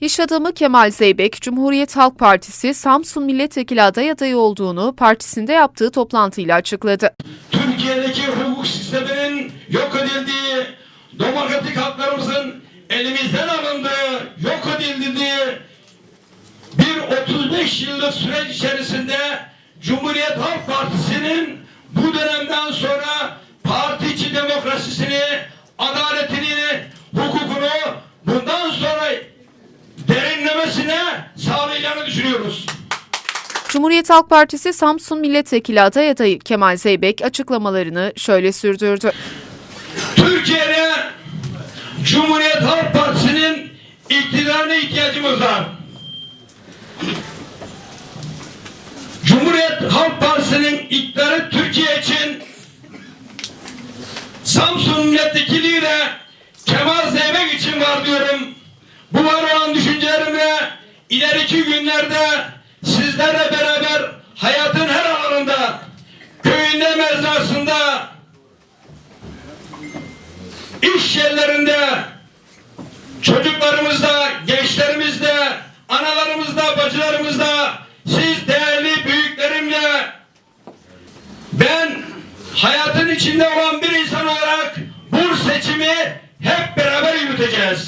İş adamı Kemal Zeybek, Cumhuriyet Halk Partisi Samsun Milletvekili aday adayı olduğunu partisinde yaptığı toplantıyla açıkladı. Türkiye'deki hukuk sisteminin yok edildiği, demokratik haklarımızın elimizden alındığı, yok edildiği bir 35 yıllık süreç içerisinde Cumhuriyet Halk Partisi'nin derinlemesine sağlayacağını düşünüyoruz. Cumhuriyet Halk Partisi Samsun Milletvekili aday adayı Kemal Zeybek açıklamalarını şöyle sürdürdü. Türkiye'de Cumhuriyet Halk Partisi'nin iktidarına ihtiyacımız var. Cumhuriyet Halk Partisi'nin iktidarı Türkiye için Samsun milletvekiliyle de Kemal Zeybek için var diyorum. Bu var olan düşüncelerimle ileriki günlerde sizlerle beraber hayatın her alanında köyünde mezrasında iş yerlerinde, çocuklarımızda, gençlerimizde, analarımızda, bacılarımızda, siz değerli büyüklerimle ben hayatın içinde olan bir insan olarak bu seçimi hep beraber yürüteceğiz.